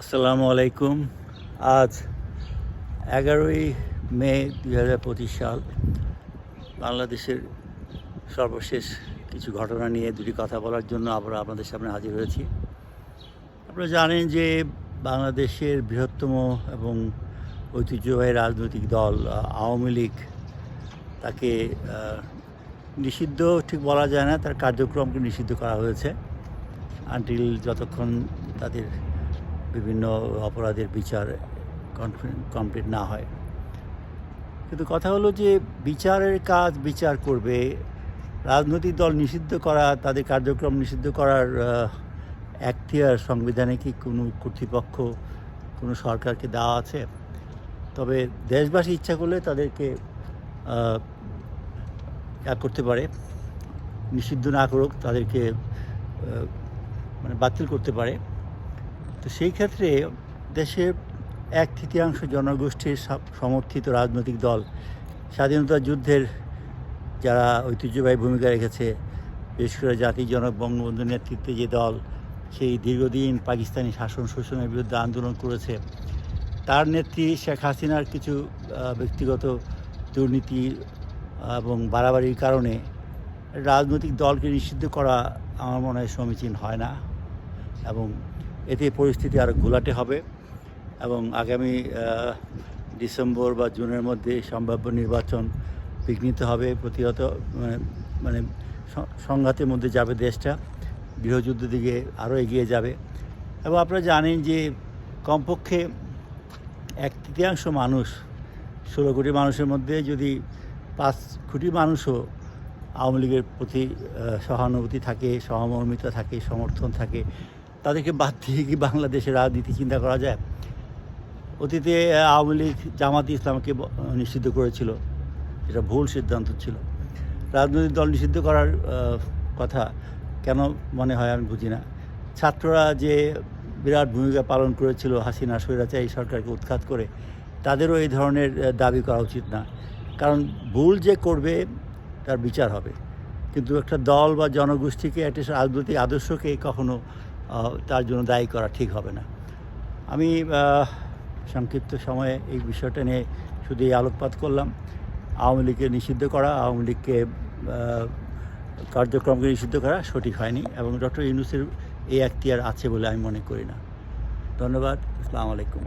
আসসালামু আলাইকুম। আজ এগারোই মে দুই হাজার পঁচিশ সাল। বাংলাদেশের সর্বশেষ কিছু ঘটনা নিয়ে দুটি কথা বলার জন্য আবার আপনাদের সামনে হাজির হয়েছি। আপনারা জানেন যে বাংলাদেশের বৃহত্তম এবং ঐতিহ্যবাহী রাজনৈতিক দল আওয়ামী লীগ, তাকে নিষিদ্ধ ঠিক বলা যায় না, তার কার্যক্রমকে নিষিদ্ধ করা হয়েছে। আনটিল যতক্ষণ তাদের বিভিন্ন অপরাধের বিচার কমপ্লিট না হয়। কিন্তু কথা হলো যে, বিচারের কাজ বিচার করবে, রাজনৈতিক দল নিষিদ্ধ করা, তাদের কার্যক্রম নিষিদ্ধ করার এখতিয়ার সংবিধানে কি কোনো কর্তৃপক্ষ, কোনো সরকারকে দেওয়া আছে? তবে দেশবাসী ইচ্ছা করলে তাদেরকে করতে পারে। নিষিদ্ধ না করুক, তাদেরকে মানে বাতিল করতে পারে। তো সেই ক্ষেত্রে দেশের এক তৃতীয়াংশ জনগোষ্ঠীর সমর্থিত রাজনৈতিক দল স্বাধীনতা যুদ্ধের যারা ঐতিহ্যবাহী ভূমিকা রেখেছে, বিশেষ করে জাতির জনক বঙ্গবন্ধুর নেতৃত্বে যে দল, সেই দীর্ঘদিন পাকিস্তানি শাসন শোষণের বিরুদ্ধে আন্দোলন করেছে। তার নেত্রী শেখ হাসিনার কিছু ব্যক্তিগত দুর্নীতি এবং বাড়াবাড়ির কারণে রাজনৈতিক দলকে নিষিদ্ধ করা আমার মনে হয় সমীচীন হয় না। এবং এতে পরিস্থিতি আরও ঘোলাটে হবে এবং আগামী ডিসেম্বর বা জুনের মধ্যে সম্ভাব্য নির্বাচন বিঘ্নিত হবে, প্রতিহত মানে মানে সংঘাতের মধ্যে যাবে দেশটা, গৃহযুদ্ধের দিকে আরও এগিয়ে যাবে। এবং আপনারা জানেন যে কমপক্ষে এক তৃতীয়াংশ মানুষ, ষোলো কোটি মানুষের মধ্যে যদি পাঁচ কোটি মানুষও আওয়ামী লীগের প্রতি সহানুভূতি থাকে, সহমর্মিতা থাকে, সমর্থন থাকে তাদেরকে বাদ দিয়ে কি বাংলাদেশের রাজনীতি চিন্তা করা যায়? অতীতে আওয়ামী লীগ জামাত ইসলামকে নিষিদ্ধ করেছিল। এটা ভুল সিদ্ধান্ত ছিল। রাজনৈতিক দল নিষিদ্ধ করার কথা কেন মনে হয় আমি বুঝি না। ছাত্ররা যে বিরাট ভূমিকা পালন করেছিল, হাসিনা, স্বৈরাচারী সরকারকে উৎখাত করে, তাদেরও এই ধরনের দাবি করা উচিত না। কারণ ভুল যে করবে, তার বিচার হবে। কিন্তু একটা দল বা জনগোষ্ঠীকে, একটা রাজনৈতিক আদর্শকে কখনো তার জন্য দায়ী করা ঠিক হবে না। আমি সংক্ষিপ্ত সময়ে এই বিষয়টা নিয়ে শুধু এই আলোকপাত করলাম। আওয়ামী লীগকে নিষিদ্ধ করা, আওয়ামী লীগকে কার্যক্রমকে নিষিদ্ধ করা সঠিক হয়নি এবং ডক্টর ইউনুসের এই এখতিয়ার আছে বলে আমি মনে করি না। ধন্যবাদ। আসসালামু আলাইকুম।